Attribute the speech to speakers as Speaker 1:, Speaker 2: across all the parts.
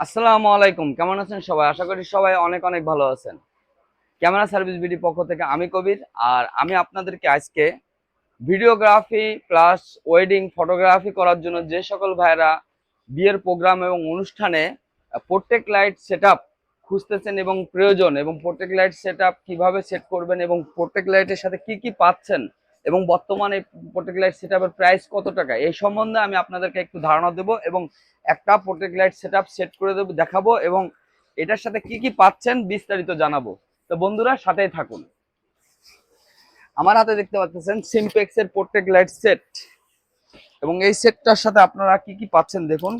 Speaker 1: আসসালামু আলাইকুম, কেমন আছেন সবাই? আশা করি সবাই অনেক অনেক ভালো আছেন। ক্যামেরা সার্ভিস বিডি পক্ষ থেকে আমি কবির, আর আমি আপনাদেরকে আজকে ভিডিওগ্রাফি প্লাস ওয়েডিং ফটোগ্রাফি করার জন্য যে সকল ভাইরা বিয়ের প্রোগ্রাম এবং অনুষ্ঠানে প্রত্যেক লাইট সেট খুঁজতেছেন এবং প্রয়োজন এবং প্রত্যেক লাইট সেট কীভাবে সেট করবেন এবং প্রত্যেক লাইটের সাথে কি কি পাচ্ছেন এবং বর্তমানে প্রত্যেক লাইট সেট প্রাইস কত টাকা? এই সম্বন্ধে আমি আপনাদেরকে একটু ধারণা দেবো এবং একটা প্রোটেক্ট লাইট সেট সেট করে দেবো, দেখাবো এবং এটার সাথে কি কি পাচ্ছেন বিস্তারিত জানাব। তো বন্ধুরা, সাথেই থাকুন। আমার হাতে দেখতে পাচ্ছেন সিমপেক্স এর প্রোটেক্ট লাইট সেট এবং এই সেটটার সাথে আপনারা কি কি পাচ্ছেন দেখুন।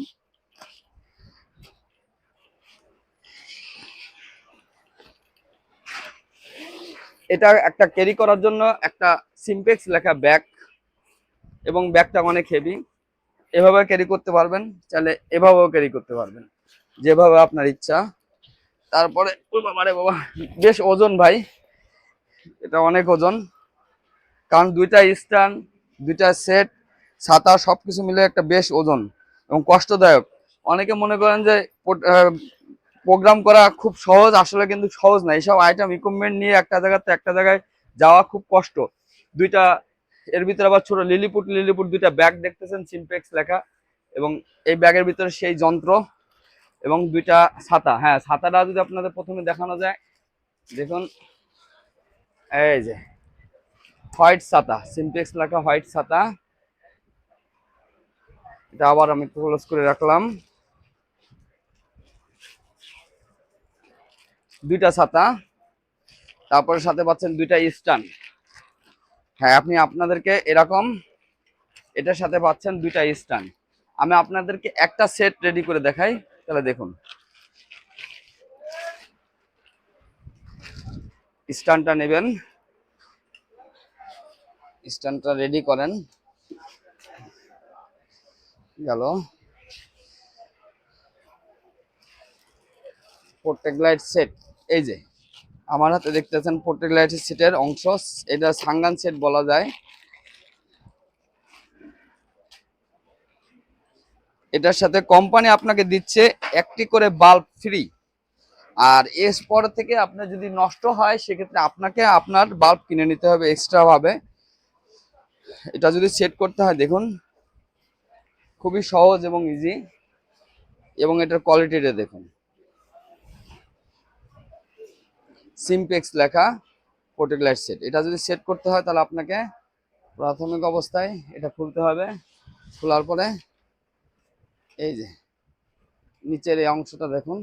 Speaker 1: এটা একটা ক্যারি করার জন্য একটা সিম্পেক্স লেখা ব্যাগ এবং ব্যাগটা অনেক হেভি এভাবে ক্যারি করতে পারবেন, চাইলে এভাবেও ক্যারি করতে পারবেন, যেভাবে আপনার ইচ্ছা। তারপরে ও বাবা রে বাবা, বেশ ওজন ভাই, এটা অনেক ওজন। কারণ দুইটা স্ট্যান্ড, দুইটা সেট, ছাতা সব কিছু মিলে একটা বেশ ওজন এবং কষ্টদায়ক। অনেকে মনে করেন যে প্রোগ্রাম করা খুব সহজ, আসলে কিন্তু সহজ না। এইসব আইটেম ইকুইপমেন্ট নিয়ে একটা জায়গাতে একটা জায়গায় যাওয়া খুব কষ্ট। দুইটা, এর ভিতরে আবার ছোট লিলিপুট লিলিপুট দুইটা ব্যাগ দেখতেছেন সিমপেক্স লেখা। এবং এই ব্যাগের ভিতরে সেই যন্ত্র এবং দুইটা ছাতা। হ্যাঁ ছাতাটা যদি আপনাদের প্রথমে দেখানো যায়, দেখুন। এই যে, হোয়াইট ছাতা সিমপেক্স লেখা হোয়াইট ছাতা। এটা আবার আমি ক্লোজ করে রাখলাম। দুইটা ছাতা, তারপরে সাথে পাচ্ছেন দুইটা স্ট্যান্ড। হ্যাঁ আপনি আপনাদেরকে এরকম এটার সাথে পাচ্ছেন দুইটা স্ট্যান্ড। আমি আপনাদেরকে একটা সেট রেডি করে দেখাই, তাহলে দেখুন। স্ট্যান্ডটা নেবেন। স্ট্যান্ডটা রেডি করেন। গেল। প্রত্যেক লাইট সেট। এই যে, আমার হাতে দেখতেছেন লাইটের সেটের অংশ, এটা সাঙ্গান সেট বলা যায়। এটার সাথে কোম্পানি আপনাকে দিচ্ছে একটি করে বাল্ব ফ্রি আর এরপর থেকে আপনার যদি নষ্ট হয়, সেক্ষেত্রে আপনাকে আপনার বাল্ব কিনে নিতে হবে এক্সট্রা ভাবে। এটা যদি সেট করতে হয়, দেখুন, খুবই সহজ এবং ইজি এবং এটার কোয়ালিটিটা দেখুন। সিমপেক্স লেখা প্রোটেক্ট লাইট সেট এটা যদি সেট করতে হয় তাহলে আপনাকে প্রাথমিক অবস্থায় এটা খুলতে হবে। খোলার পরে এই যে নিচের এই অংশটা দেখুন।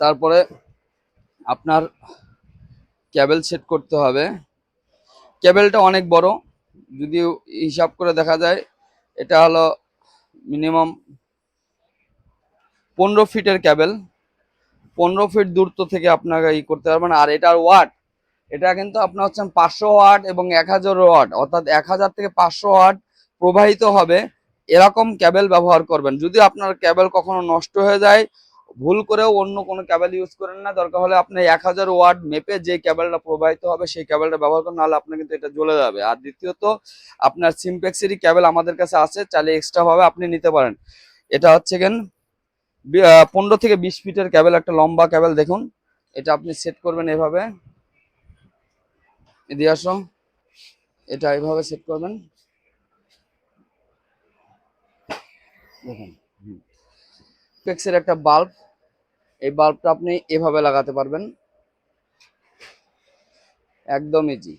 Speaker 1: তারপরে আপনার ক্যাবেল সেট করতে হবে। ক্যাবেলটা অনেক বড় যদি হিসাব করে দেখা যায়, এটা হলো মিনিমাম পনেরো ফিটের ক্যাবেল। পনেরো ফিট দূরত্ব থেকে আপনাকে ই করতে পারবেন, আর এটার ওয়াট, এটা কিন্তু আপনার হচ্ছেন পাঁচশো ওয়াট এবং এক হাজার ওয়াট, অর্থাৎ এক হাজার থেকে পাঁচশো ওয়াট প্রবাহিত হবে, এরকম ক্যাবেল ব্যবহার করবেন। যদি আপনার ক্যাবেল কখনো নষ্ট হয়ে যায় ভুল করেও অন্য কোনো ক্যাবেল ইউজ করেন না। দরকার হলে আপনি এক হাজার ওয়াট মেপে যে ক্যাবেলটা প্রবাহিত হবে, সেই ক্যাবেলটা ব্যবহার করেন, নাহলে আপনার কিন্তু এটা জ্বলে যাবে। আর দ্বিতীয়ত, আপনার সিমপ্যাক্সেরই ক্যাবেল আমাদের কাছে আছে, চাইলে এক্সট্রা ভাবে আপনি নিতে পারেন। এটা হচ্ছে কেন পনেরো থেকে বিশ ফিটের ক্যাবেল একটা লম্বা ক্যাবেল দেখুন। এটা আপনি সেট করবেন এভাবে। এদিকে আসো। এটা এভাবে সেট করবেন। দেখুন। পেক্সের একটা বাল্ব এই বাল্বটা আপনি এভাবে লাগাতে পারবেন। একদম ইজি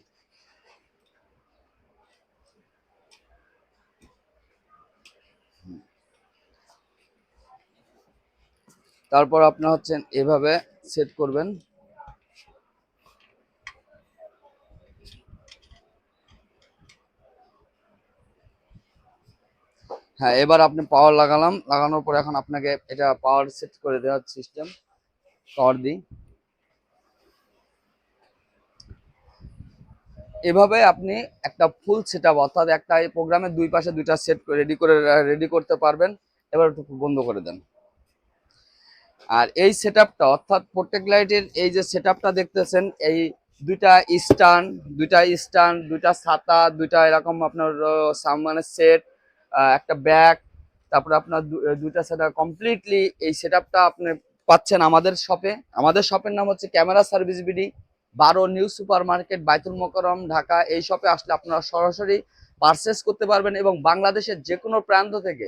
Speaker 1: তারপর আপনার হচ্ছেন এভাবে সেট করবেন। হ্যাঁ এবার আপনি পাওয়ার লাগালাম। লাগানোর পর এখন আপনাকে এটা পাওয়ার সেট করে দেওয়ার সিস্টেম পাওয়ার দিই। এভাবে আপনি একটা ফুল সেট আপ অর্থাৎ একটা এই প্রোগ্রামের দুই পাশে দুইটা সেট রেডি করে রেডি করতে পারবেন। এবার একটু বন্ধ করে দেন। আর এই সেট আপটা অর্থাৎ প্রত্যেক লাইটের এই যে সেট আপটা দেখতেছেন, এই দুইটা স্ট্যান্ড দুইটা স্ট্যান্ড দুইটা ছাতা, দুইটা এরকম আপনার সামানের সেট একটা ব্যাগ, তারপরে আপনার দুইটা সেট কমপ্লিটলি এই সেট আপনি পাচ্ছেন আমাদের শপে আমাদের শপের নাম হচ্ছে ক্যামেরা সার্ভিস বিডি, বারো new super market Baitul Mokarram Dhaka. এই শপে আসলে আপনারা সরাসরি পারচেস করতে পারবেন এবং বাংলাদেশের যে কোনো প্রান্ত থেকে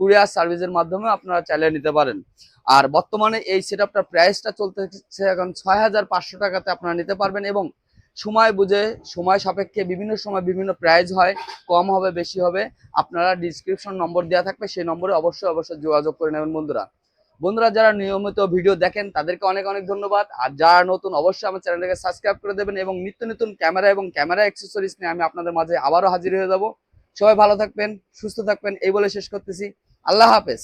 Speaker 1: কুরিয়ার সার্ভিসের মাধ্যমে আপনারা চালিয়ে নিতে পারেন। আর বর্তমানে এই সেট আপটার প্রাইসটা চলতেছে এখন ছয় হাজার পাঁচশো টাকাতে আপনারা নিতে পারবেন এবং সময় বুঝে, সময় সাপেক্ষে বিভিন্ন সময় বিভিন্ন প্রাইজ হয়, কম হবে, বেশি হবে, আপনারা ডিসক্রিপশন নম্বর দেওয়া থাকবে, সেই নম্বরে অবশ্যই অবশ্যই যোগাযোগ করে নেবেন বন্ধুরা। বন্ধুরা, যারা নিয়মিত ভিডিও দেখেন, তাদেরকে অনেক অনেক ধন্যবাদ। আর যারা নতুন, অবশ্যই আমার চ্যানেলটাকে সাবস্ক্রাইব করে দেবেন এবং নিত্য নতুন ক্যামেরা এবং ক্যামেরা অ্যাক্সেসরিজ নিয়ে আমি আপনাদের মাঝে আবারও হাজির হয়ে যাব। সবাই ভালো থাকবেন, সুস্থ থাকবেন, এই বলে শেষ করতেছি। আল্লাহ হাফেজ।